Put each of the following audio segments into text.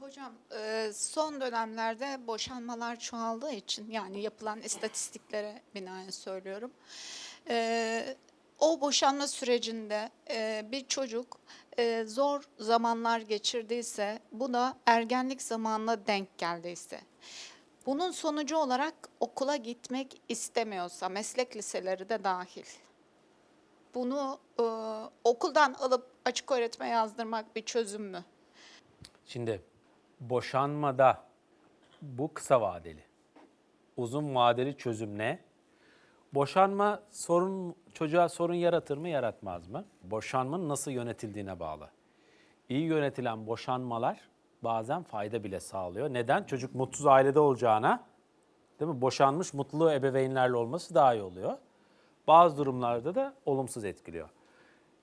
Hocam e, son dönemlerde boşanmalar çoğaldığı için yani yapılan istatistiklere binaen söylüyorum. E, o boşanma sürecinde e, bir çocuk zor zamanlar geçirdiyse bu da ergenlik zamanına denk geldiyse bunun sonucu olarak okula gitmek istemiyorsa meslek liseleri de dahil bunu okuldan alıp açık öğretme yazdırmak bir çözüm mü? Şimdi boşanmada bu kısa vadeli. Uzun vadeli çözüm ne? Boşanma sorun çocuğa sorun yaratır mı, yaratmaz mı? Boşanmanın nasıl yönetildiğine bağlı. İyi yönetilen boşanmalar bazen fayda bile sağlıyor. Neden? Çocuk mutsuz ailede olacağına, değil mi? Boşanmış mutlu ebeveynlerle olması daha iyi oluyor. Bazı durumlarda da olumsuz etkiliyor.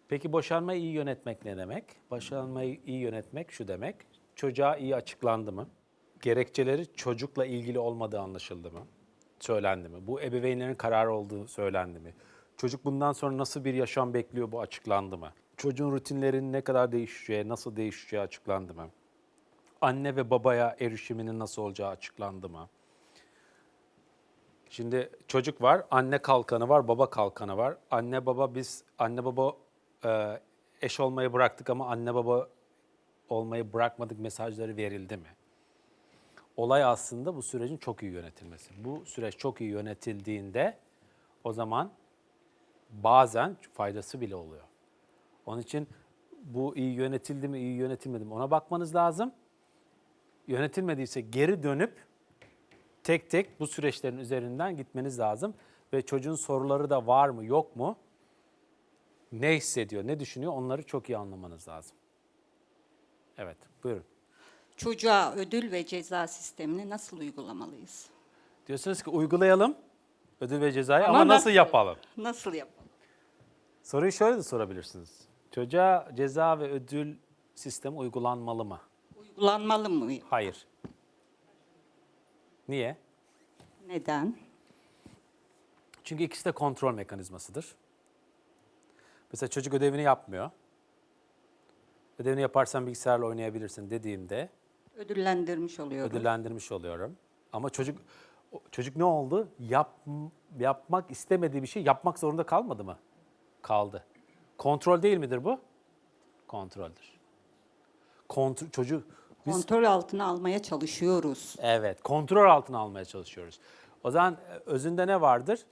Peki boşanmayı iyi yönetmek ne demek? Boşanmayı iyi yönetmek şu demek. Çocuğa iyi açıklandı mı? Gerekçeleri çocukla ilgili olmadığı anlaşıldı mı? Söylendi mi? Bu ebeveynlerin kararı olduğu söylendi mi? Çocuk bundan sonra nasıl bir yaşam bekliyor bu açıklandı mı? Çocuğun rutinlerinin ne kadar değişeceği, nasıl değişeceği açıklandı mı? Anne ve babaya erişiminin nasıl olacağı açıklandı mı? Şimdi çocuk var, anne kalkanı var, baba kalkanı var. Anne baba biz anne baba e, eş olmayı bıraktık ama anne baba olmayı bırakmadık mesajları verildi mi? Olay aslında bu sürecin çok iyi yönetilmesi. Bu süreç çok iyi yönetildiğinde o zaman bazen faydası bile oluyor. Onun için bu iyi yönetildi mi, iyi yönetilmedi mi ona bakmanız lazım. Yönetilmediyse geri dönüp tek tek bu süreçlerin üzerinden gitmeniz lazım. Ve çocuğun soruları da var mı yok mu? Ne hissediyor, ne düşünüyor onları çok iyi anlamanız lazım. Evet, buyurun. Çocuğa ödül ve ceza sistemini nasıl uygulamalıyız? Diyorsunuz ki uygulayalım ödül ve cezayı ama, Ama nasıl nasıl? yapalım? Nasıl yapalım? Soruyu şöyle de sorabilirsiniz. Çocuğa ceza ve ödül sistemi uygulanmalı mı? Uygulanmalı mı? Hayır. Niye? Neden? Çünkü ikisi de kontrol mekanizmasıdır. Mesela çocuk ödevini yapmıyor. Ödevini yaparsan bilgisayarla oynayabilirsin dediğimde Ödüllendirmiş oluyoruz. ödüllendirmiş oluyorum. Ama çocuk çocuk ne oldu? Yap, yapmak istemediği bir şey yapmak zorunda kalmadı mı? Kaldı. Kontrol değil midir bu? Kontroldür. Kontrol, çocuk biz Kontrol altına almaya çalışıyoruz. Evet, kontrol altına almaya çalışıyoruz. O zaman e, özünde ne vardır?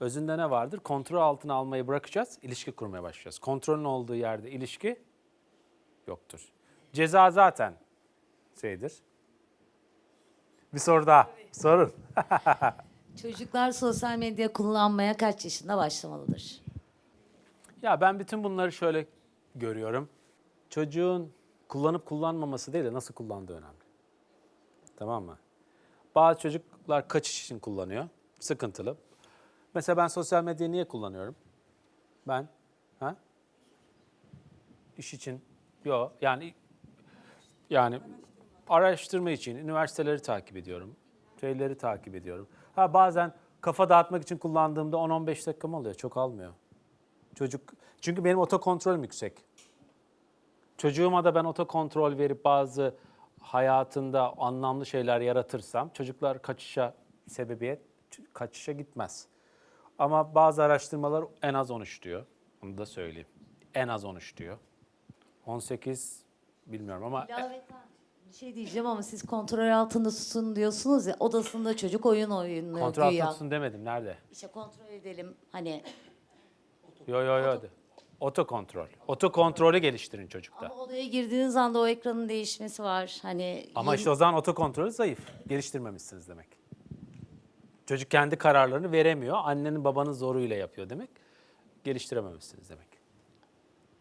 Özünde ne vardır? Kontrol altına almayı bırakacağız, ilişki kurmaya başlayacağız. Kontrolün olduğu yerde ilişki yoktur. Ceza zaten şeydir. Bir soru daha. Sorun. Çocuklar sosyal medya kullanmaya kaç yaşında başlamalıdır? Ya ben bütün bunları şöyle görüyorum. Çocuğun kullanıp kullanmaması değil de nasıl kullandığı önemli. Tamam mı? Bazı çocuklar kaçış için kullanıyor. Sıkıntılı. Mesela ben sosyal medyayı niye kullanıyorum? Ben ha? İş için. Yok yani yani araştırma için üniversiteleri takip ediyorum. Şeyleri takip ediyorum. Ha bazen kafa dağıtmak için kullandığımda 10-15 dakikam oluyor. Çok almıyor. Çocuk çünkü benim otokontrolüm yüksek. Çocuğuma da ben otokontrol verip bazı hayatında anlamlı şeyler yaratırsam çocuklar kaçışa sebebiyet kaçışa gitmez. Ama bazı araştırmalar en az 13 diyor. Onu da söyleyeyim. En az 13 diyor. 18 bilmiyorum ama Bir şey diyeceğim ama siz kontrol altında tutun diyorsunuz ya odasında çocuk oyun oynuyor kontrol güya. tutsun demedim. Nerede? İşte kontrol edelim hani Yo yo yo. de. Otokontrol. Otokontrolü geliştirin çocukta. ama odaya girdiğiniz anda o ekranın değişmesi var. Hani Ama yeni- işte o zaman otokontrolü zayıf. Geliştirmemişsiniz demek. Çocuk kendi kararlarını veremiyor. Annenin babanın zoruyla yapıyor demek. Geliştirememişsiniz demek.